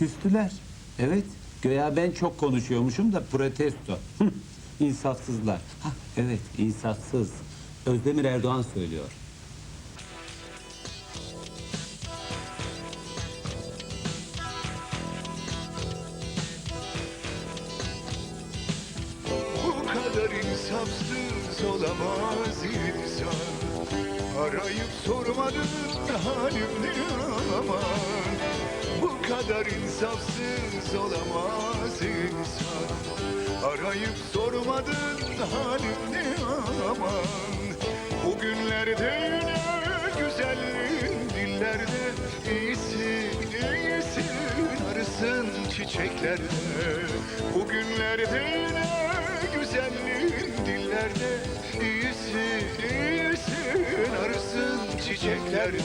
Küstüler. Evet. Göya ben çok konuşuyormuşum da protesto. Hıh, İnsafsızlar. Hah, evet, insafsız. Özdemir Erdoğan söylüyor. Bu kadar insafsız olamaz insan Arayıp sormadın halim ne aman Bu kadar insafsız olamaz insan Arayıp sormadın halim ne aman. Bugünlerde yine güzelliğin dillerde iyisin, iyisin arısın çiçeklerde. Bugünlerde yine güzelliğin dillerde iyisin, iyisin arısın çiçeklerde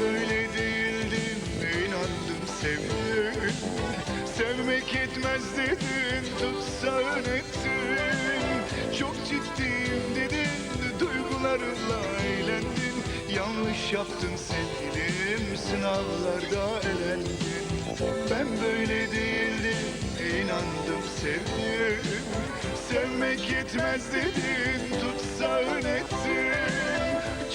böyle değildim inandım sevdim. Sevmek yetmez dedin tutsan ettin. Çok ciddiyim dedin duygularımla eğlendin. Yanlış yaptın sevgilim sınavlarda elendin. Ben böyle değildim inandım sevdim. Sevmek yetmez dedin tutsan ettin.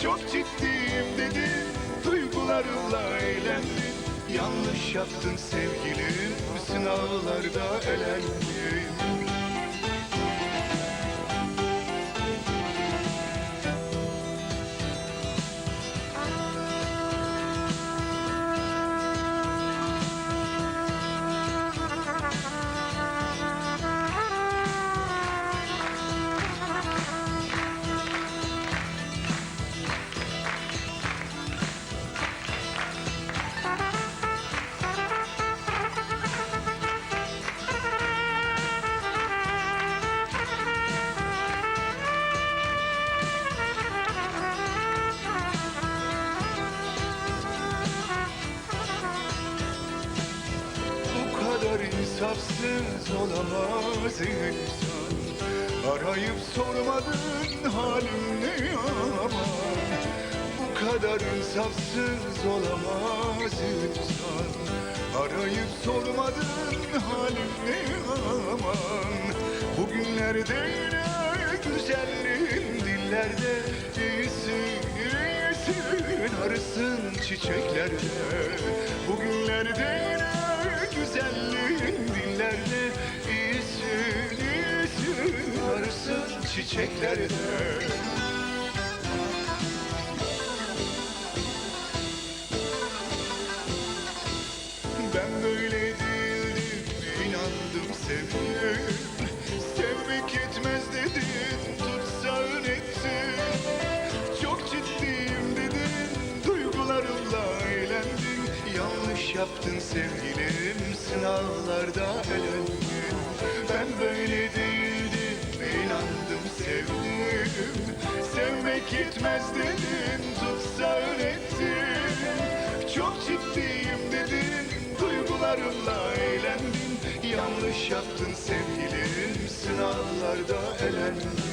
Çok ciddiyim dedin duygularımla eğlendin. Yanlış yaptın sevgilim sınavlarda elendin insafsız olamaz insan. Arayıp sormadın halim ne aman Bu kadar insafsız olamaz insan. Arayıp sormadın halim ne aman Bugünlerde yine güzelliğin dillerde iyisin, iyisin arısın çiçeklerde. Bugünlerde yine güzelliğin dillerde iyisin, iyisin arısın çiçeklerde yaptın sevgilim, sınavlarda elendin Ben böyle değildim, inandım sevdim. Sevmek yetmez dedin, tutsağın ettin çok ciddiyim dedin Duygularımla eğlendin. Yanlış yaptın sevgilim Sınavlarda elendin